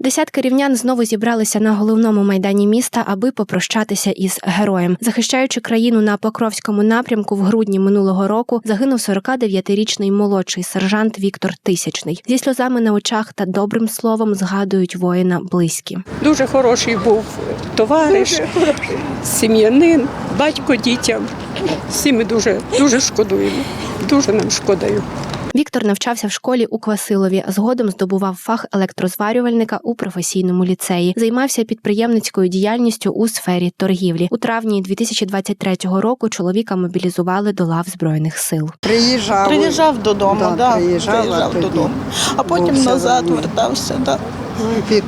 Десятки рівнян знову зібралися на головному майдані міста, аби попрощатися із героєм. Захищаючи країну на Покровському напрямку в грудні минулого року, загинув 49-річний молодший сержант Віктор Тисячний. Зі сльозами на очах та добрим словом згадують воїна близькі. Дуже хороший був товариш, сім'янин, батько дітям. Всі ми дуже, дуже шкодуємо. Дуже нам шкода його. Віктор навчався в школі у Квасилові. Згодом здобував фах електрозварювальника у професійному ліцеї. Займався підприємницькою діяльністю у сфері торгівлі. У травні 2023 року чоловіка мобілізували до лав збройних сил. Приїжджав. Приїжджав додому, Да, да, приїжджав, приїжджав, додому. А потім назад вертався. Да. Ну, і під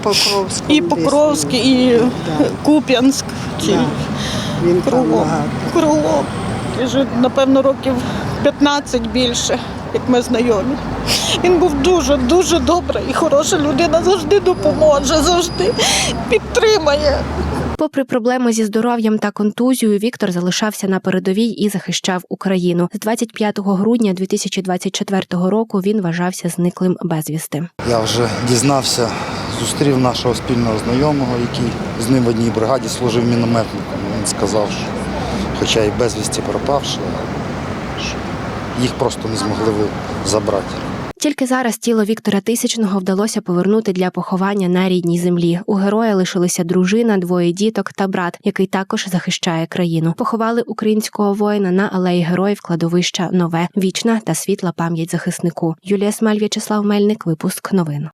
І десь. Покровський, і Да. Куп'янськ, Да. Він кругом. Кругом. Вже, напевно, років 15 більше, як ми знайомі. Він був дуже, дуже добра і хороша людина, завжди допоможе, завжди підтримає. Попри проблеми зі здоров'ям та контузією, Віктор залишався на передовій і захищав Україну. З 25 грудня 2024 року він вважався зниклим безвісти. Я вже дізнався, зустрів нашого спільного знайомого, який з ним в одній бригаді служив мінометником. Він сказав, що хоча і безвісті пропавши, їх просто не змогли забрати. Тільки зараз тіло Віктора Тисячного вдалося повернути для поховання на рідній землі. У героя лишилися дружина, двоє діток та брат, який також захищає країну. Поховали українського воїна на алеї героїв кладовища Нове, вічна та світла пам'ять захиснику. Юлія Смаль, В'ячеслав Мельник. Випуск новин.